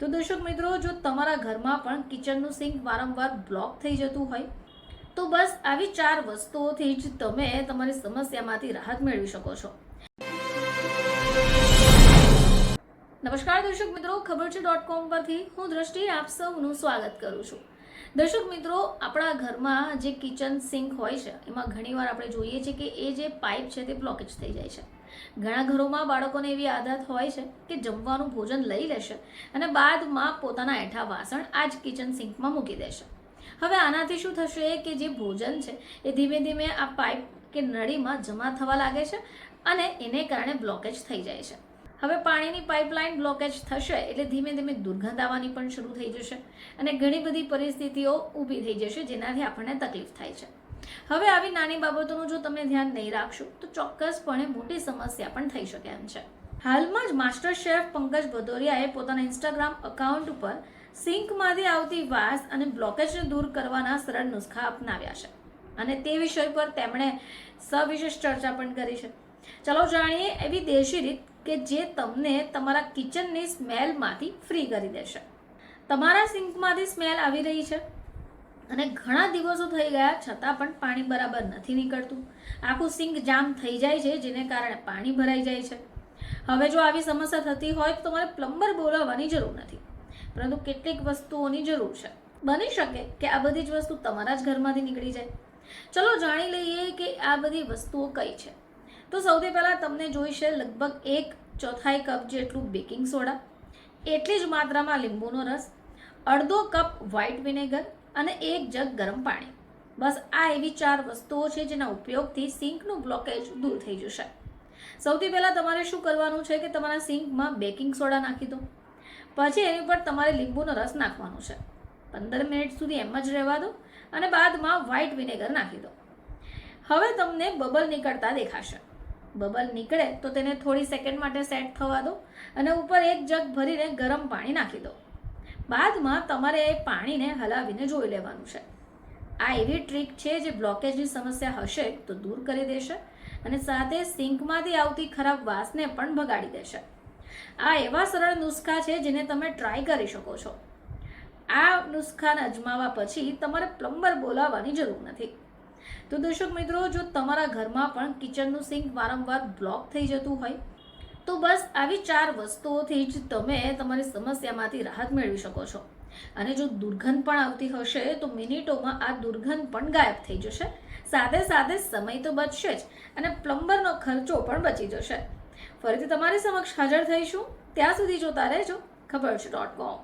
તો દર્શક મિત્રો, જો તમારા ઘરમાં પણ કિચનનું સિંક વારંવાર બ્લોક થઈ જતું હોય, તો બસ આવી ચાર વસ્તુઓથી જ તમે તમારી સમસ્યામાંથી રાહત મેળવી શકો છો. નમસ્કાર દર્શક મિત્રો, ખબર છે ડોટ કોમ પરથી હું દ્રષ્ટિ આપ સૌનું સ્વાગત કરું છું. દર્શક મિત્રો, આપણા ઘરમાં જે કિચન સિંક હોય છે, એમાં ઘણીવાર આપણે જોઈએ છીએ કે એ જે પાઇપ છે તે બ્લોકેજ થઈ જાય છે. ઘણા ઘરોમાં બાળકોને એવી આદત હોય છે કે જમવાનું ભોજન લઈ લેશે અને બાદમાં પોતાના એઠા વાસણ આ જ કિચન સિંકમાં મૂકી દેશે. હવે આનાથી શું થશે કે જે ભોજન છે એ ધીમે ધીમે આ પાઇપ કે નળીમાં જમા થવા લાગે છે અને એને કારણે બ્લોકેજ થઈ જાય છે. હવે પાણીની પાઇપલાઇન બ્લોકેજ થશે એટલે ધીમે ધીમે દુર્ગંધ આવવાની પણ શરૂ થઈ જશે અને ઘણી બધી પરિસ્થિતિઓ ઊભી થઈ જશે જેનાથી આપણને તકલીફ થાય છે. હવે આવી નાની બાબતોનું જો તમે ધ્યાન નહીં રાખશો, તો ચોક્કસપણે મોટી સમસ્યા પણ થઈ શકે એમ છે. હાલમાં જ માસ્ટર શેફ પંકજ ભદોરિયાએ પોતાના ઇન્સ્ટાગ્રામ અકાઉન્ટ ઉપર સિંકમાંથી આવતી વાસ અને બ્લોકેજને દૂર કરવાના સરળ નુસ્ખા અપનાવ્યા છે. અને તે વિષય પર તેમણે સવિશેષ ચર્ચા પણ કરી છે. ચલો જાણીએ એવી દેશી રીત કે જે તમને તમારા કિચનની સ્મેલમાંથી ફ્રી કરી દેશે. તમારા સિંકમાંથી સ્મેલ આવી રહી છે? અને ઘણા દિવસો થઈ ગયા છતાં પણ પાણી બરાબર નથી નીકળતું. આખું સિંક જામ થઈ જાય છે, જેને કારણે પાણી ભરાઈ જાય છે. હવે જો આવી સમસ્યા થતી હોય તો તમારે પ્લમ્બર બોલાવવાની જરૂર નથી. પરંતુ કેટલીક વસ્તુઓની જરૂર છે. બની શકે કે આ બધી જ વસ્તુ તમારા જ ઘરમાંથી નીકળી જાય. ચલો જાણી લઈએ કે આ બધી વસ્તુઓ કઈ છે. તો સૌથી પહેલાં તમને જોઈશે લગભગ એક ચોથાઈ કપ જેટલું બેકિંગ સોડા, એટલી જ માત્રામાં લીંબુનો રસ, અડધો કપ વ્હાઇટ વિનેગર અને એક જગ ગરમ પાણી. બસ આ એવી ચાર વસ્તુઓ છે જેના ઉપયોગથી સિંકનું બ્લોકેજ દૂર થઈ જશે. સૌથી પહેલાં તમારે શું કરવાનું છે કે તમારા સિંકમાં બેકિંગ સોડા નાખી દો. પછી એની ઉપર તમારે લીંબુનો રસ નાખવાનો છે. પંદર મિનિટ સુધી એમ જ રહેવા દો અને બાદમાં વ્હાઇટ વિનેગર નાખી દો. હવે તમને બબલ નીકળતા દેખાશે. બબલ નીકળે તો તેને થોડી સેકન્ડ માટે સેટ થવા દો અને ઉપર એક જગ ભરીને ગરમ પાણી નાખી દો. બાદમાં તમારે એ પાણીને હલાવીને જોઈ લેવાનું છે. આ એવી ટ્રીક છે જે બ્લોકેજની સમસ્યા હશે તો દૂર કરી દેશે અને સાથે સિંકમાંથી આવતી ખરાબ વાસને પણ ભગાડી દેશે. આ એવા સરળ નુસ્ખા છે જેને તમે ટ્રાય કરી શકો છો. આ નુસ્ખાને અજમાવા પછી તમારે પ્લમ્બર બોલાવવાની જરૂર નથી. તો દર્શક મિત્રો, જો તમારા ઘરમાં પણ કિચનનું સિંક વારંવાર બ્લોક થઈ જતું હોય તો બસ આવી ચાર વસ્તુઓથી જ તમે તમારી સમસ્યામાંથી રાહત મેળવી શકો છો. અને જો દુર્ગંધ પણ આવતી હશે, તો મિનિટોમાં આ દુર્ગંધ પણ ગાયબ થઈ જશે. સાથે સાથે સમય તો બચશે જ અને પ્લમ્બરનો ખર્ચો પણ બચી જશે. ફરીથી તમારી સમક્ષ હાજર થઈશું. ત્યાં સુધી જોતા રહેજો. ખબર છે ડોટ કોમ